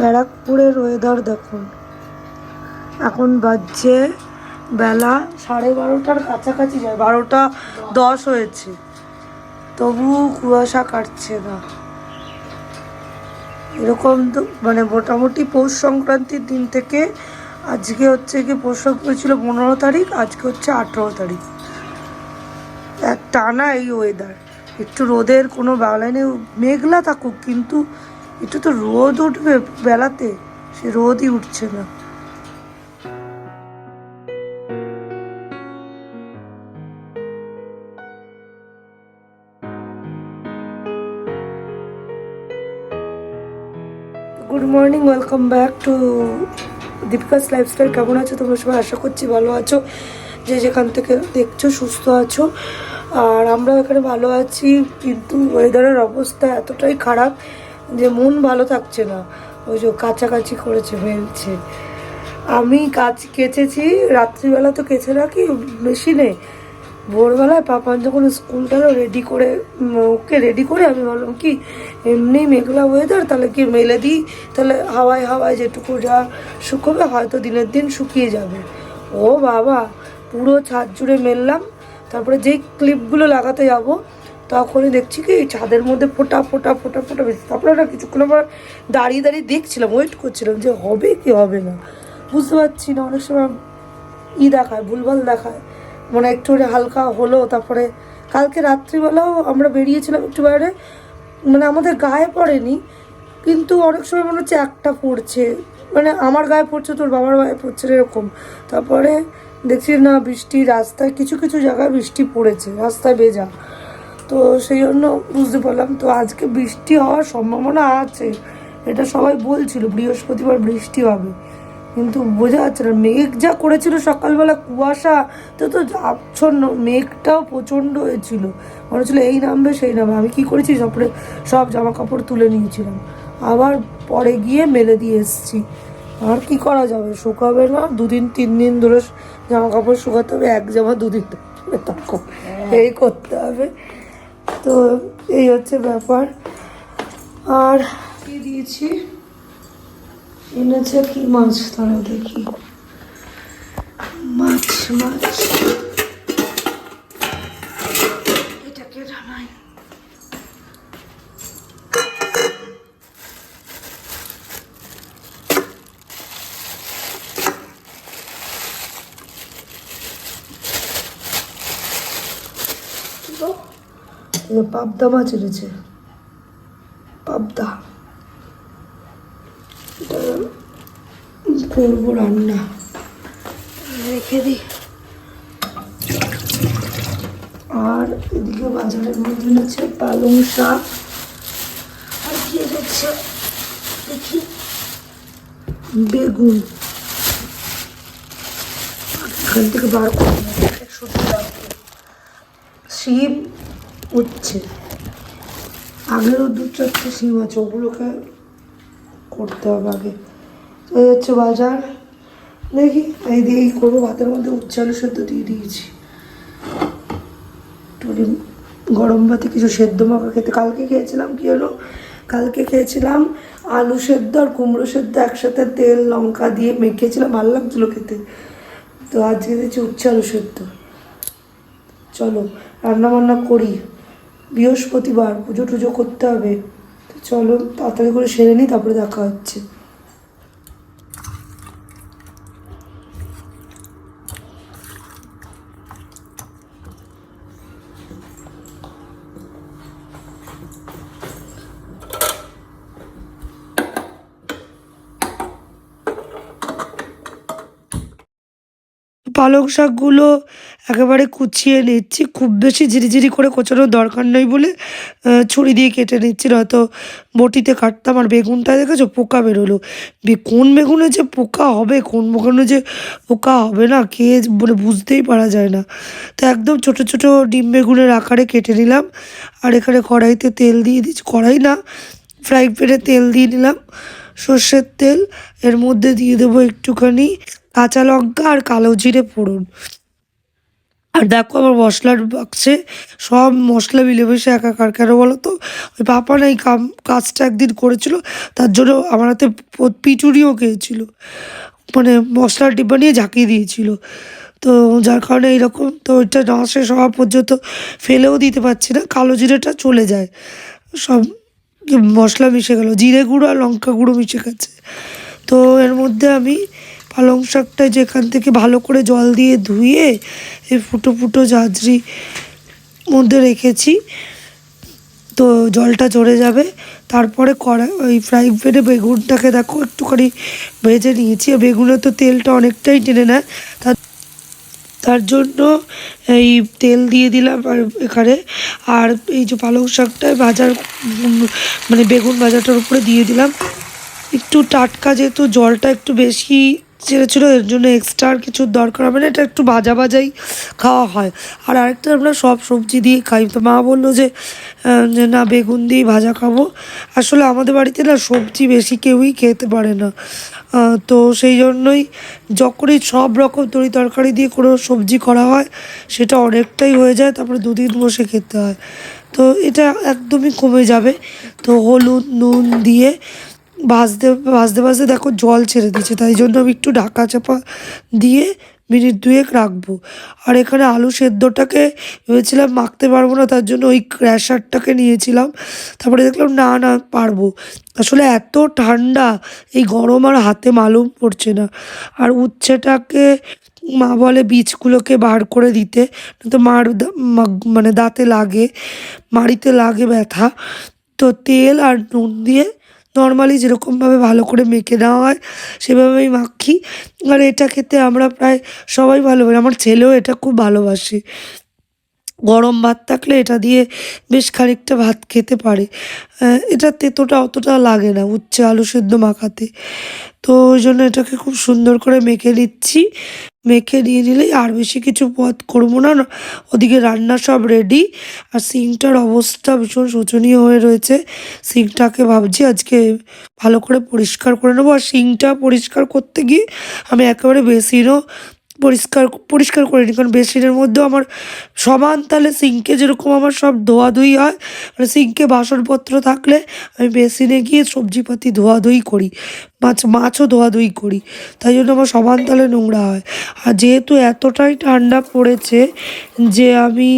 ব্যারাকপুরের ওয়েদার দেখুন এখন বাজছে বেলা সাড়ে বারোটার কাছাকাছি যায়, বারোটা দশ হয়েছে। তবু কুয়াশা কাটছে না। এরকম তো মানে মোটামুটি পৌষ সংক্রান্তির দিন থেকে আজকে হচ্ছে কি পৌষ সংক্রান্তি ছিল পনেরো তারিখ, আজকে হচ্ছে আঠেরো তারিখ। এক টানা এই ওয়েদার একটু রোদের কোনো বাংলায় নেই মেঘলা থাকুক, কিন্তু একটু তো রোদ উঠবে বেলাতে, সে রোদই উঠছে না। Good morning welcome back to Deepika's lifestyle কেমন আছো তোমরা সবাই? আশা করছি ভালো আছো। যে যেখান থেকে দেখছ, সুস্থ আছো। আর আমরা এখানে ভালো আছি, কিন্তু ওয়েদারের অবস্থা এতটাই খারাপ যে মন ভালো থাকছে না। ওই যে কাছাকাছি করেছে, ফেলছে। আমি কাজ কেচেছি, রাত্রিবেলা তো কেচে রাখি, মেশিনে। ভোরবেলায় পাপান যখন স্কুল রেডি করে ওকে রেডি করে আমি বললাম কি, এমনি মেঘলা ওয়েদার তাহলে কি মেলে দিই? তাহলে হাওয়ায় হাওয়ায় যেটুকু যা শুকোবে, হয়তো দিনের দিন শুকিয়ে যাবে। ও বাবা, পুরো ছাদ জুড়ে মেললাম। তারপরে যেই ক্লিপগুলো লাগাতে যাব তখনই দেখছি কি ছাদের মধ্যে ফোটা ফোটা ফোটা ফোটা বেশি। তারপরে না কিছুক্ষণ আবার দাঁড়িয়ে দাঁড়িয়ে দেখছিলাম ওয়েট করছিলাম যে হবে কি হবে না। বুঝতে পারছি না, অনেক সময় ই দেখায়, ভুলভাল দেখায়। মানে একটু হালকা হলো, তারপরে কালকে রাত্রিবেলাও আমরা বেরিয়েছিলাম একটু বাইরে মানে আমাদের গায়ে পড়েনি, কিন্তু অনেক সময় মনে হচ্ছে একটা পড়ছে। মানে আমার গায়ে পড়ছে, তোর বাবার গায়ে পড়ছে, এরকম। তারপরে দেখছি না বৃষ্টি, রাস্তায় কিছু কিছু জায়গায় বৃষ্টি পড়েছে, রাস্তায় ভেজা। তো সেই জন্য বুঝতে পারলাম, তো আজকে বৃষ্টি হওয়ার সম্ভাবনা আছে। এটা সবাই বলছিল, বৃহস্পতিবার বৃষ্টি হবে। কিন্তু বোঝা যাচ্ছে না, মেঘ যা করেছিল সকালবেলা কুয়াশা, তো তো আচ্ছন্ন মেঘটাও প্রচণ্ড হয়েছিল। মনে হচ্ছিল এই নামবে, সেই নামবে। আমি কি করেছি তারপরে সব জামা কাপড় তুলে নিয়েছিলাম। আবার পরে গিয়ে মেলে দিয়ে এসেছি। আর কি করা যাবে? শুকাবে না, দুদিন, তিন দিন ধরে জামা কাপড় শুকাতে হবে, এক জামা দুদিন তখন এই করতে হবে। তো এই হচ্ছে ব্যাপার। আর কি দিয়েছি? এনেছে কি মাছ? তারা দেখি। মাছ মাছ এটাকে জানাই পাবদা মাছ এনেছে। পাবদা। করব রান্না। রেখে দিই আর এদিকে বাজারের মধ্যে এনেছে পালং শাক। আর কি এনেছে? দেখি। বেগুন। এখান থেকে বার করে শিম। উচ্ছে আগেরও দু চারটে শিম আছে, ওগুলোকে করতে হবে আগে। এই হচ্ছে বাজার। দেখি, এই দিয়েই করব, ভাতের মধ্যে উচ্ছে, আলু সেদ্ধ দিয়ে দিয়েছি। গরম ভাতে কিছু সেদ্ধ মাখা খেতে কালকে খেয়েছিলাম, কি হলো? কালকে খেয়েছিলাম আলু সেদ্ধ আর কুমড়ো সেদ্ধ, একসাথে তেল, লঙ্কা দিয়ে মেখেছিলাম, ভালো লাগছিল খেতে। তো আজকে দিয়েছি উচ্ছে, আলু সেদ্ধ। চলো রান্না বান্না করি। বৃহস্পতিবার পুজো টুজো করতে হবে। তো চলো, তাড়াতাড়ি করে সেরে নিই, তারপরে দেখা হচ্ছে। পালং শাকগুলো একেবারে কুচিয়ে নিচ্ছি। খুব বেশি ঝিরিঝিরি করে কোচানোর দরকার নেই বলে ছুরি দিয়ে কেটে নিচ্ছি। নয়তো বটিতে কাটতাম। আর বেগুনটা দেখেছ? পোকা বেরোলো। কোন বেগুনে যে পোকা হবে, কোন বেগুনে যে পোকা হবে না, কে মানে বুঝতেই পারা যায় না। তো একদম ছোট ছোট ডিম বেগুনের আকারে কেটে নিলাম। আর এখানে কড়াইতে তেল দিয়ে দিচ্ছি। কড়াই না, ফ্রাই প্যানে তেল দিয়ে নিলাম। সর্ষের তেল। এর মধ্যে দিয়ে দেবো একটুখানি কাঁচা লঙ্কা আর কালো জিরে ফোড়ন। আর দেখো আমার মশলার বাক্সে সব মশলা মিলে মিলেমিশে একাকার কেন বলো তো? ওই না এই কাম, কাজটা একদিন করেছিল, তার জন্য আমার হাতে প- পিটুনিও খেয়েছিল। মানে মশলার ডিব্বা নিয়ে ঝাঁকিয়ে দিয়েছিল। তো যার কারণে এইরকম তো ওইটা না শেষ হওয়া পর্যন্ত ফেলেও দিতে পারছি না, কালো জিরেটা চলে যায়। সব মশলা মিশে গেল, জিরে গুঁড়ো আর লঙ্কা গুঁড়ো মিশে গেছে। তো এর মধ্যে আমি পালং শাকটা যেখান থেকে ভালো করে জল দিয়ে ধুয়ে এই ফুটো ফুটো ঝাঁঝরি মধ্যে রেখেছি। তো জলটা ঝরে যাবে। তারপরে কড়া ওই ফ্রাই প্যানে বেগুনটাকে দেখো একটুখানি ভেজে নিয়েছি। আর বেগুনে তো তেলটা অনেকটাই টেনে নেয়। তার তার জন্য এই তেল দিয়ে দিলাম আর এখানে। আর এই যে পালং শাকটা ভাজার মানে বেগুন ভাজাটার উপরে দিয়ে দিলাম। একটু টাটকা যেহেতু জলটা একটু বেশি ছেড়েছিল এর জন্য এক্সট্রা আর কিছু দরকার হবে না, এটা একটু ভাজা ভাজাই খাওয়া হয়। আর আরেকটা আমরা সব সবজি দিয়ে খাই। তো মা বলল যে যে না, বেগুন দিয়ে ভাজা খাব। আসলে আমাদের বাড়িতে না সবজি বেশি কেউই খেতে পারে না। তো সেই জন্যই যখনই সব রকম তরি তরকারি দিয়ে কোনো সবজি করা হয়, সেটা অনেকটাই হয়ে যায়, তারপরে দুদিন বসে খেতে হয়। তো এটা একদমই কমে যাবে। তো হলুদ, নুন দিয়ে ভাজতে ভাজতে ভাজতে দেখো জল ছেড়ে দিচ্ছে তাই জন্য আমি একটু ঢাকা চাপা দিয়ে মিনিট দুয়েক রাখব। আর এখানে আলু সেদ্ধটাকে ভেবেছিলাম মাখতে পারব না, তার জন্য ওই ক্র্যাশারটাকে নিয়েছিলাম। তারপরে দেখলাম না না, পারব। আসলে এত ঠান্ডা, এই গরম আর হাতে মালুম পড়ছে না। আর উচ্ছেটাকে মা বলে বীজগুলোকে বার করে দিতে, তো মার মানে দাঁতে লাগে, মাড়িতে লাগে ব্যথা। তো তেল আর নুন দিয়ে নর্মালি যেরকমভাবে ভালো করে মেখে দেওয়া হয়, সেভাবেই মাখি। আর এটা খেতে আমরা প্রায় সবাই ভালোবাসি। আমার ছেলেও এটা খুব ভালোবাসে। গরম ভাত থাকলে এটা দিয়ে বেশ খানিকটা ভাত খেতে পারে। এটা তেতোটা অতটা লাগে না উচ্ছে আলু সেদ্ধ মাখাতে। তো ওই জন্য এটাকে খুব সুন্দর করে মেখে নিচ্ছি। মেখে নিয়ে নিলেই আর বেশি কিছু পথ করব না। ওদিকে রান্না সব রেডি আর সিঙ্কটার অবস্থা ভীষণ শোচনীয় হয়ে রয়েছে। সিঙ্কটাকে ভাবছি আজকে ভালো করে পরিষ্কার করে নেব। আর সিঙ্কটা পরিষ্কার করতে গিয়ে আমি একেবারে বেসিনও পরিষ্কার পরিষ্কার করে নিই। কারণ বেসিনের মধ্যেও আমার সমান তালে সিঙ্কে যেরকম আমার সব ধোয়াধুয়ি হয় মানে সিঙ্কে বাসনপত্র থাকলে আমি বেসিনে গিয়ে সবজিপাতি ধোয়াধুয়ি করি, মাছ, মাছও ধোয়াধুয়ি করি। তাই জন্য আমার সমান তালে নোংরা হয়। আর যেহেতু এতটাই ঠান্ডা পড়েছে যে আমি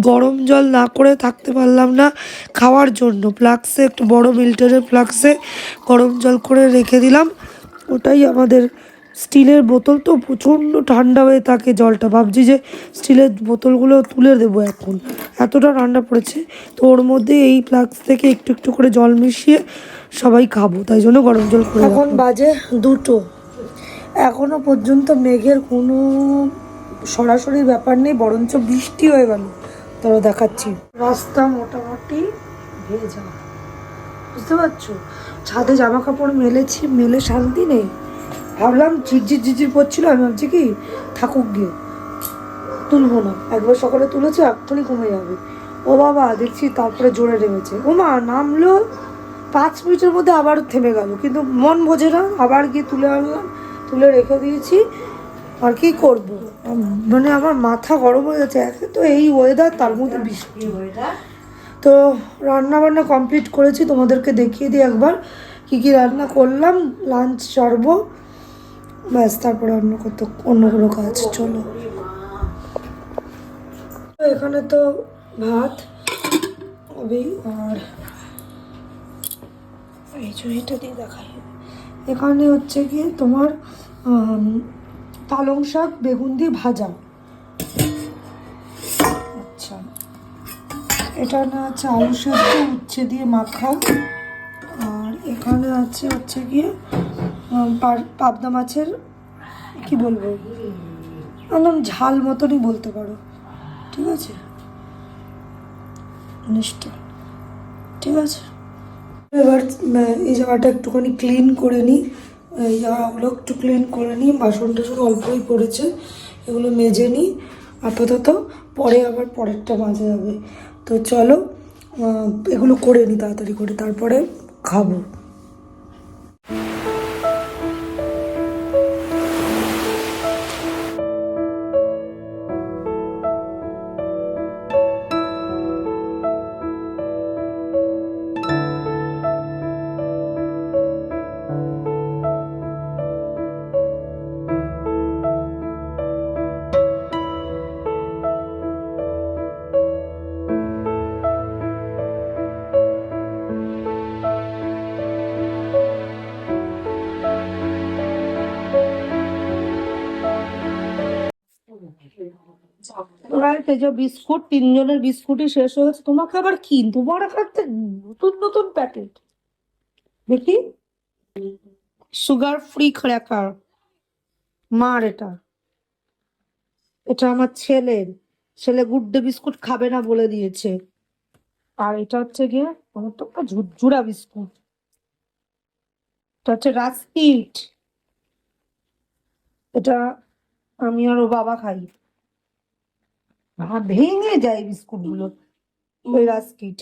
গরম জল না করে থাকতে পারলাম না খাওয়ার জন্য, ফ্লাক্সে, একটু বড় মিল্টনের ফ্লাক্সে গরম জল করে রেখে দিলাম, ওটাই আমাদের স্টিলের বোতল তো প্রচণ্ড ঠান্ডা হয়ে থাকে জলটা। ভাবছি যে স্টিলের বোতলগুলো তুলে দেবো এখন। এতটা ঠান্ডা পড়েছে, তো ওর মধ্যে এই ফ্লাক্স থেকে একটু একটু করে জল মিশিয়ে সবাই খাব, তাই জন্য গরম জল করে এখন বাজে দুটো। এখনও পর্যন্ত মেঘের কোনো সরাসরি ব্যাপার নেই, বরঞ্চ বৃষ্টি হয়ে গেল। তারা দেখাচ্ছি। রাস্তা মোটামুটি ভেজা। বুঝতে পারছ? ছাদে জামা কাপড় মেলেছি, মেলে শান্তি নেই। ভাবলাম ঝিরঝির ঝিরঝির পড়ছিল আমি ভাবছি কি থাকুক গিয়ে। তুলবো না। একবার সকালে তুলেছে এক্ষুনি কমে যাবে। ও বাবা দেখছি তারপরে জোরে নেমেছে। ও মা নামলো পাঁচ মিনিটের মধ্যে আবার থেমে গেল। কিন্তু মন বোঝে না আবার গিয়ে তুলে আনলাম তুলে রেখে দিয়েছি। আর কি করব? মানে আমার মাথা গরম হয়ে যাচ্ছে। একে তো এই ওয়েদার তার মধ্যে বৃষ্টি। তো রান্না বান্না কমপ্লিট করেছি তোমাদেরকে দেখিয়ে দিই একবার। কি কি রান্না করলাম লাঞ্চ সারবো ব্যাস, তারপরে অন্য কত, অন্য কোনো কাজ, চলো। এখানে তো ভাত আর এই এটা দিয়ে দেখাই। এখানে হচ্ছে গিয়ে তোমার পালং শাক, বেগুন দিয়ে ভাজা। আচ্ছা। এটা না আছে আলু সেদ্ধ, উচ্ছে দিয়ে মাখা। আর এখানে আছে হচ্ছে গিয়ে পাবদা মাছের, কি বলব? একদম ঝাল মতনই বলতে পারো। ঠিক আছে? জিনিসটা ঠিক আছে? এবার এই জায়গাটা একটুখানি ক্লিন করে নিই। এই জায়গাগুলো একটু ক্লিন করে নিই। বাসন টাসন অল্পই পড়েছে। এগুলো মেজে নিই। আপাতত পরে আবার পরেরটা মাজা যাবে। তো চলো এগুলো করে নিই তাড়াতাড়ি করে। তারপরে খাব। রাইট এই বিস্কুট, তিনজনের বিস্কুটই শেষ হয়েছে তোমাকে আবার কি? তোমার এখানে নতুন নতুন প্যাকেট দেখি। সুগার ফ্রি ক্র্যাকার মার এটা। এটা আমার ছেলের ছেলে গুড ডে বিস্কুট খাবে না বলে দিয়েছে। আর এটা হচ্ছে গিয়ে আমার তো একটা ঝুরঝুরা বিস্কুট। এটা হচ্ছে রাস্কিট। এটা আমি আর ও বাবা খাই। ভেঙে যায় বিস্কুটগুলো ওই রাস্কিট।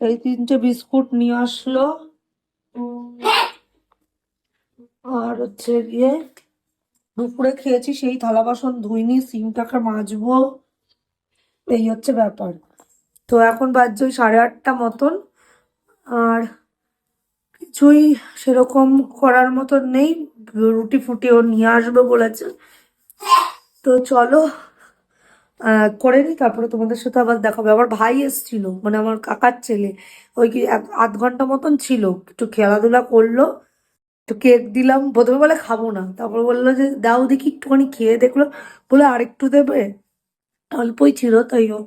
এই তিনটে বিস্কুট নিয়ে আসলো। আর হচ্ছে গিয়ে দুপুরে খেয়েছি সেই থালা বাসন ধুইনি সিমটাকে মাজবো। এই হচ্ছে ব্যাপার। তো এখন বাজছে ওই সাড়ে আটটা মতন। আর কিছুই সেরকম করার মতন নেই। রুটি ফুটিও নিয়ে আসবে বলেছে। তো চলো করে নিই তারপরে তোমাদের সাথে আবার দেখাবে। আমার ভাই এসেছিল মানে আমার কাকার ছেলে, ওই কি আধ ঘণ্টা মতন ছিল, একটু খেলাধুলা করল, একটু কেক দিলাম, প্রথমে বলে খাব না, তারপর বলল যে, দাও দেখি একটুখানি খেয়ে দেখল। বলে, আরেকটু দেবে? অল্পই ছিল, তাই ও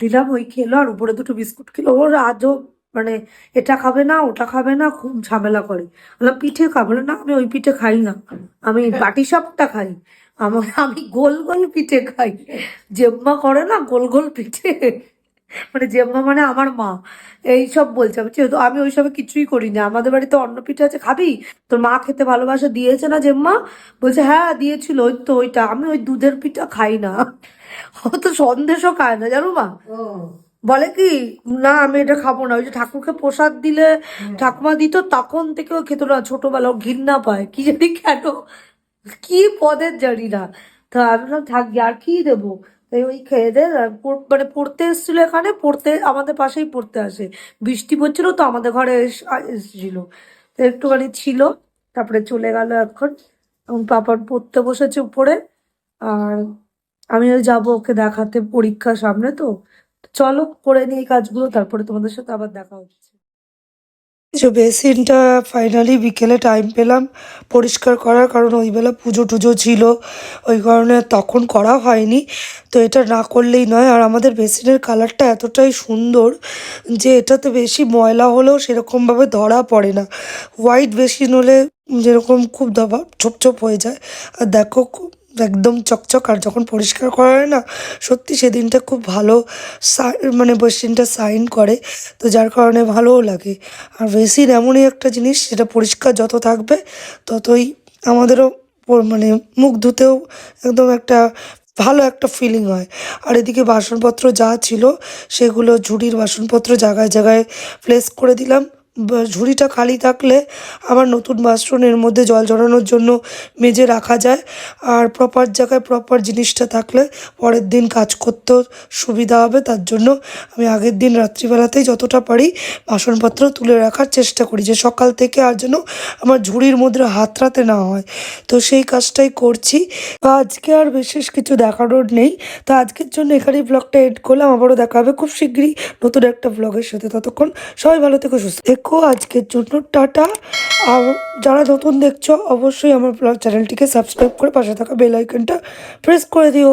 দিলাম, ওই খেলো, আর উপরে দুটো বিস্কুট খেলো। ওর আজও মানে এটা খাবে না, ওটা খাবে না, খুব ঝামেলা করে। বললাম, পিঠে খাব? না, আমি ওই পিঠে খাই না, আমি বাটি সাপটা খাই। আমার আমি গোল গোল পিঠে খাই। জেম্মা করে না গোল গোল পিঠে। মানে জেম্মা মানে আমার মা। এই সব বলছে। আমি বলছি, তো আমি ওইসবে কিছুই করি না আমাদের বাড়িতে অন্ন পিঠে আছে। খাবি? তোর মা খেতে ভালোবাসা। দিয়েছে না জেম্মা? বলছে হ্যাঁ দিয়েছিল। ওই তো ওইটা। আমি ওই দুধের পিঠা খাই না। ও তো সন্দেশও খায় না জানো মা? বলে কি না আমি এটা খাব না। ওই যে ঠাকুরকে প্রসাদ দিলে ঠাকুমা দিত তখন থেকে ও খেত না। ছোটবেলা ও ঘৃণা পায়। কি জানি কেন কি পদের জানি না তা আমি বললাম থাক, আর কি দেবো? তাই ওই খেয়ে দে মানে পড়তে এসেছিল এখানে, পড়তে, আমাদের পাশেই পড়তে আসে। বৃষ্টি পড়ছিল তো আমাদের ঘরে এস- আ- তো একটুখানি ছিল, তারপরে চলে গেল এখন। এখন পাপার পড়তে বসেছে উপরে। আর আমিও যাব ওকে দেখাতে পরীক্ষা সামনে তো। চলো, করে নিই কাজগুলো, তারপরে তোমাদের সাথে আবার দেখা হচ্ছে। যে বেসিনটা ফাইনালি বিকেলে টাইম পেলাম পরিষ্কার করার কারণ ওই বেলা পুজো টুজো ছিল, ওই কারণে তখন করা হয়নি। তো এটা না করলেই নয়, আর আমাদের বেসিনের কালারটা এতটাই সুন্দর যে এটাতে বেশি ময়লা হলেও সেরকমভাবে ধরা পড়ে না। হোয়াইট বেসিন হলে যেরকম খুব দবা ছোপ ছোপ হয়ে যায়। আর দেখো খুব একদম চকচক, আর যখন পরিষ্কার করা হয় না, সত্যি সেদিনটা খুব ভালো মানে বেসিনটা সাইন করে, তো যার কারণে ভালোও লাগে। আর বেসিন এমনই একটা জিনিস, সেটা পরিষ্কার যত থাকবে, ততই আমাদেরও মানে মুখ ধুতেও একদম একটা ভালো একটা ফিলিং হয়। আর এদিকে বাসনপত্র যা ছিল, সেগুলো ঝুড়ির বাসনপত্র জায়গায় জায়গায় প্লেস করে দিলাম। ঝুড়িটা খালি থাকলে আমার নতুন বাসনের মধ্যে জল জড়ানোর জন্য মেজে রাখা যায়। আর প্রপার জায়গায় প্রপার জিনিসটা থাকলে পরের দিন কাজ করতেও সুবিধা হবে। তার জন্য আমি আগের দিন রাত্রিবেলাতেই যতটা পারি বাসনপত্র তুলে রাখার চেষ্টা করি যে সকাল থেকে আর যেন আমার ঝুড়ির মধ্যে হাতড়াতে না হয়। তো সেই কাজটাই করছি। তো আজকে আর বিশেষ কিছু দেখানোর নেই। তো আজকের জন্য এখানেই ব্লগটা এড করলাম। আবারও দেখা হবে খুব শীঘ্রই নতুন একটা ব্লগের সাথে। ততক্ষণ সবাই ভালো থেকে, সুস্থ দেখো, আজকের জন্য টাটা। আর যারা নতুন দেখছ, অবশ্যই আমার চ্যানেলটিকে সাবস্ক্রাইব করে পাশে থাকা বেল আইকনটা প্রেস করে দিও।